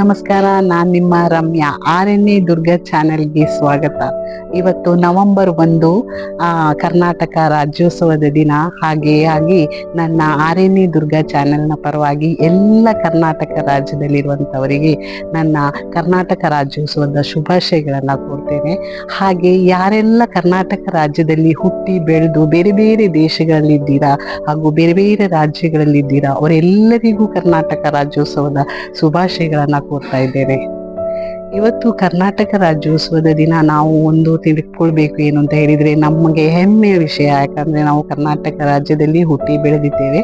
ನಮಸ್ಕಾರ, ನಾನ್ ನಿಮ್ಮ Ramya R N A Durga ಚಾನೆಲ್ಗೆ ಸ್ವಾಗತ. ಇವತ್ತು ನವೆಂಬರ್ ಒಂದು ಕರ್ನಾಟಕ ರಾಜ್ಯೋತ್ಸವದ ದಿನ. ಹಾಗೆಯಾಗಿ ನನ್ನ ಆರ್ ಎನ್ ಎ ದುರ್ಗ ಚಾನೆಲ್ನ ಪರವಾಗಿ ಎಲ್ಲ ಕರ್ನಾಟಕ ರಾಜ್ಯದಲ್ಲಿರುವಂತವರಿಗೆ ನನ್ನ ಕರ್ನಾಟಕ ರಾಜ್ಯೋತ್ಸವದ ಶುಭಾಶಯಗಳನ್ನು ಕೊಡ್ತೇನೆ ಹಾಗೆ ಯಾರೆಲ್ಲ ಕರ್ನಾಟಕ ರಾಜ್ಯದಲ್ಲಿ ಹುಟ್ಟಿ, ಬೆಳೆದು ಬೇರೆ ಬೇರೆ ದೇಶಗಳಲ್ಲಿದ್ದೀರಾ ಹಾಗೂ ಬೇರೆ ಬೇರೆ ರಾಜ್ಯಗಳಲ್ಲಿದ್ದೀರಾ, ಅವರೆಲ್ಲರಿಗೂ ಕರ್ನಾಟಕ ರಾಜ್ಯೋತ್ಸವದ ಶುಭಾಶಯಗಳನ್ನ ಕೋರ್ತಾ ಇದ್ದೇವೆ. ಇವತ್ತು ಕರ್ನಾಟಕ ರಾಜ್ಯೋತ್ಸವದ ದಿನ ನಾವು ಒಂದು ತಿಳ್ಕೊಳ್ಬೇಕು ಏನು ಅಂತ ಹೇಳಿದ್ರೆ ನಮಗೆ ಹೆಮ್ಮೆಯ ವಿಷಯ, ಯಾಕಂದ್ರೆ ನಾವು ಕರ್ನಾಟಕ ರಾಜ್ಯದಲ್ಲಿ ಹುಟ್ಟಿ ಬೆಳೆದಿದ್ದೇವೆ.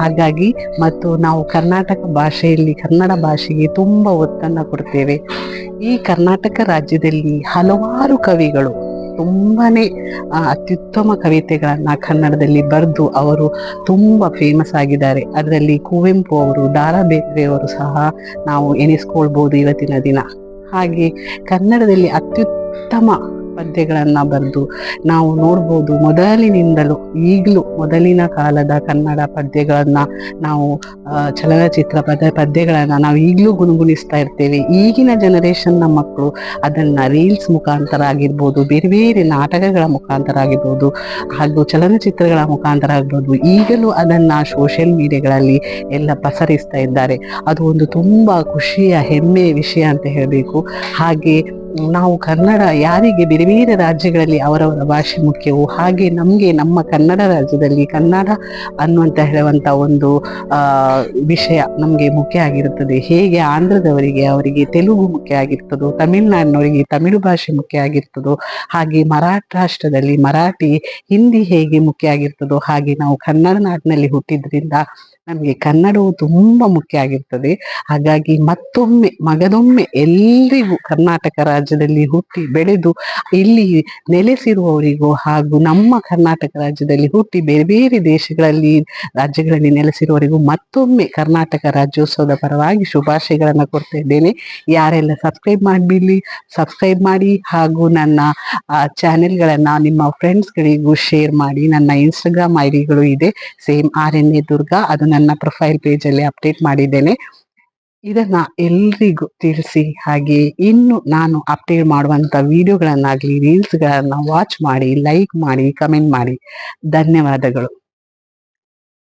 ಹಾಗಾಗಿ ಮತ್ತು ನಾವು ಕರ್ನಾಟಕ ಭಾಷೆಯಲ್ಲಿ, ಕನ್ನಡ ಭಾಷೆಗೆ ತುಂಬ ಒತ್ತನ್ನು ಕೊಡ್ತೇವೆ. ಈ ಕರ್ನಾಟಕ ರಾಜ್ಯದಲ್ಲಿ ಹಲವಾರು ಕವಿಗಳು ತುಂಬಾನೇ ಅತ್ಯುತ್ತಮ ಕವಿತೆಗಳನ್ನ ಕನ್ನಡದಲ್ಲಿ ಬರೆದು ಅವರು ತುಂಬಾ ಫೇಮಸ್ ಆಗಿದ್ದಾರೆ. ಅದರಲ್ಲಿ ಕುವೆಂಪು ಅವರು, ದಾರಾ ಬೇಂದ್ರೆ ಅವರು ಸಹ ನಾವು ಎನಿಸ್ಕೊಳ್ಬಹುದು ಇವತ್ತಿನ ದಿನ. ಹಾಗೆ ಕನ್ನಡದಲ್ಲಿ ಅತ್ಯುತ್ತಮ ಪದ್ಯಗಳನ್ನ ಬರೆದು ನಾವು ನೋಡ್ಬೋದು ಮೊದಲಿನಿಂದಲೂ, ಈಗಲೂ ಮೊದಲಿನ ಕಾಲದ ಕನ್ನಡ ಪದ್ಯಗಳನ್ನು ನಾವು ಚಲನಚಿತ್ರ ಪದ, ಪದ್ಯಗಳನ್ನು ನಾವು ಈಗಲೂ ಗುಣಗುಣಿಸ್ತಾ ಇರ್ತೇವೆ. ಈಗಿನ ಜನರೇಷನ್ನ ಮಕ್ಕಳು ಅದನ್ನ ರೀಲ್ಸ್ ಮುಖಾಂತರ ಆಗಿರ್ಬೋದು, ಬೇರೆ ಬೇರೆ ನಾಟಕಗಳ ಮುಖಾಂತರ ಆಗಿರ್ಬೋದು, ಹಾಗೂ ಚಲನಚಿತ್ರಗಳ ಮುಖಾಂತರ ಆಗ್ಬೋದು ಈಗಲೂ ಅದನ್ನ ಸೋಷಿಯಲ್ ಮೀಡಿಯಾಗಳಲ್ಲಿ ಎಲ್ಲ ಪಸರಿಸ್ತಾ ಇದ್ದಾರೆ. ಅದು ಒಂದು ತುಂಬ ಖುಷಿಯ ಹೆಮ್ಮೆಯ ವಿಷಯ ಅಂತ ಹೇಳಬೇಕು. ಹಾಗೆ ನಾವು ಕನ್ನಡ ಯಾರಿಗೆ ಬೇರೆ ಬೇರೆ ರಾಜ್ಯಗಳಲ್ಲಿ ಅವರವರ ಭಾಷೆ ಮುಖ್ಯವೋ, ಹಾಗೆ ನಮಗೆ ನಮ್ಮ ಕನ್ನಡ ರಾಜ್ಯದಲ್ಲಿ ಕನ್ನಡ ಅನ್ನುವಂತ ಹೇಳುವಂತ ಒಂದು ವಿಷಯ ನಮಗೆ ಮುಖ್ಯ ಆಗಿರುತ್ತದೆ. ಹೇಗೆ ಆಂಧ್ರದವರಿಗೆ ಅವರಿಗೆ ತೆಲುಗು ಮುಖ್ಯ ಆಗಿರ್ತದೋ, ತಮಿಳುನಾಡಿನವರಿಗೆ ತಮಿಳು ಭಾಷೆ ಮುಖ್ಯ ಆಗಿರ್ತದೋ, ಹಾಗೆ ಮಹಾರಾಷ್ಟ್ರದಲ್ಲಿ ಮರಾಠಿ, ಹಿಂದಿ ಹೇಗೆ ಮುಖ್ಯ ಆಗಿರ್ತದೋ, ಹಾಗೆ ನಾವು ಕನ್ನಡ ನಾಡಿನಲ್ಲಿ ಹುಟ್ಟಿದ್ರಿಂದ ನಮಗೆ ಕನ್ನಡವು ತುಂಬಾ ಮುಖ್ಯ ಆಗಿರ್ತದೆ. ಹಾಗಾಗಿ ಮತ್ತೊಮ್ಮೆ, ಮಗದೊಮ್ಮೆ ಎಲ್ಲರಿಗೂ ಕರ್ನಾಟಕ ರಾಜ್ಯದಲ್ಲಿ ಹುಟ್ಟಿ ಬೆಳೆದು ಇಲ್ಲಿ ನೆಲೆಸಿರುವವರಿಗೂ ಹಾಗೂ ನಮ್ಮ ಕರ್ನಾಟಕ ರಾಜ್ಯದಲ್ಲಿ ಹುಟ್ಟಿ ಬೇರೆ ಬೇರೆ ದೇಶಗಳಲ್ಲಿ ರಾಜ್ಯಗಳಲ್ಲಿ ನೆಲೆಸಿರುವವರಿಗೂ ಮತ್ತೊಮ್ಮೆ ಕರ್ನಾಟಕ ರಾಜ್ಯೋತ್ಸವದ ಪರವಾಗಿ ಶುಭಾಶಯಗಳನ್ನು ಕೊಡ್ತಾ ಇದ್ದೇನೆ. ಯಾರೆಲ್ಲ ಸಬ್ಸ್ಕ್ರೈಬ್ ಮಾಡಿಬಿಡ್ಲಿ ಸಬ್ಸ್ಕ್ರೈಬ್ ಮಾಡಿ ಹಾಗೂ ನನ್ನ ಚಾನೆಲ್ಗಳನ್ನ ನಿಮ್ಮ ಫ್ರೆಂಡ್ಸ್ಗಳಿಗೂ ಶೇರ್ ಮಾಡಿ. ನನ್ನ ಇನ್ಸ್ಟಾಗ್ರಾಮ್ ಐ ಡಿಗಳು ಇದೆ same R N A Durga ಅದು ನನ್ನ ಪ್ರೊಫೈಲ್ ಪೇಜಲ್ಲಿ ಅಪ್ಡೇಟ್ ಮಾಡಿದ್ದೇನೆ. ಇದನ್ನ ಎಲ್ರಿಗೂ ತಿಳಿಸಿ, ಹಾಗೆ ಇನ್ನು ನಾನು ಅಪ್ಡೇಟ್ ಮಾಡುವಂತ ವಿಡಿಯೋಗಳನ್ನಾಗ್ಲಿ ರೀಲ್ಸ್ಗಳನ್ನ ವಾಚ್ ಮಾಡಿ ಲೈಕ್ ಮಾಡಿ ಕಮೆಂಟ್ ಮಾಡಿ. ಧನ್ಯವಾದಗಳು.